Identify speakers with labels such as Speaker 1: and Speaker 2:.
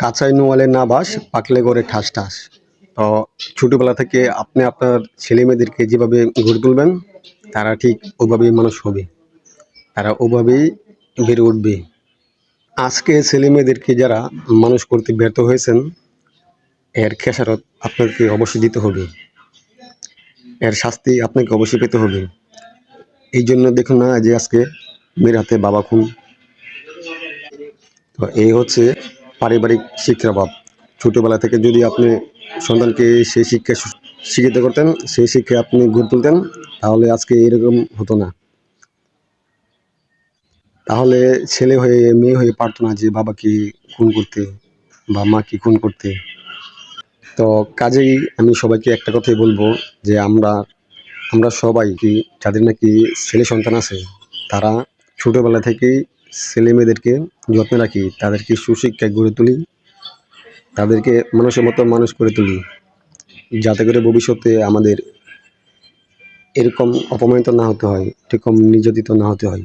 Speaker 1: কাঁচাই নোয়ালে না বাস, পাকলে করে ঠাস ঠাস। তো ছোটোবেলা থেকে আপনি আপনার ছেলে মেয়েদেরকে যেভাবে গড়ে তুলবেন, তারা ঠিক ওভাবেই মানুষ হবে। তারা ওভাবেই বেড়ে উঠবে। আজকে ছেলে মেয়েদেরকে যারা মানুষ করতে ব্যর্থ হয়েছেন, এর খেসারত আপনাকে অবশ্যই দিতে হবে। এর শাস্তি আপনাকে অবশ্যই পেতে হবে। এই জন্য দেখুন না যে আজকে মেয়ের হাতে বাবা খুন তো এই হচ্ছে পারিবারিক শিক্ষার অভাব। ছোটোবেলা থেকে যদি আপনি সন্তানকে সেই শিক্ষা শিক্ষিত করতেন, সেই শিক্ষা আপনি গড়ে তুলতেন, তাহলে আজকে এরকম হতো না। তাহলে ছেলে হয়ে, মেয়ে হয়ে পারতো না যে বাবাকে খুন করতে বা মা মাকে খুন করতে। তো কাজেই আমি সবাইকে একটা কথাই বলব যে আমরা আমরা সবাই কি, যাদের নাকি ছেলে সন্তান আছে, তারা ছোটোবেলা থেকেই ছেলে মেয়েদেরকে যত্নে রাখি, তাদেরকে সুশিক্ষায় গড়ে তুলি, তাদেরকে মানুষের মতো মানুষ করে তুলি, যাতে করে ভবিষ্যতে আমাদের এরকম অপমানিত না হতে হয়, এরকম নির্যাতিত না হতে হয়।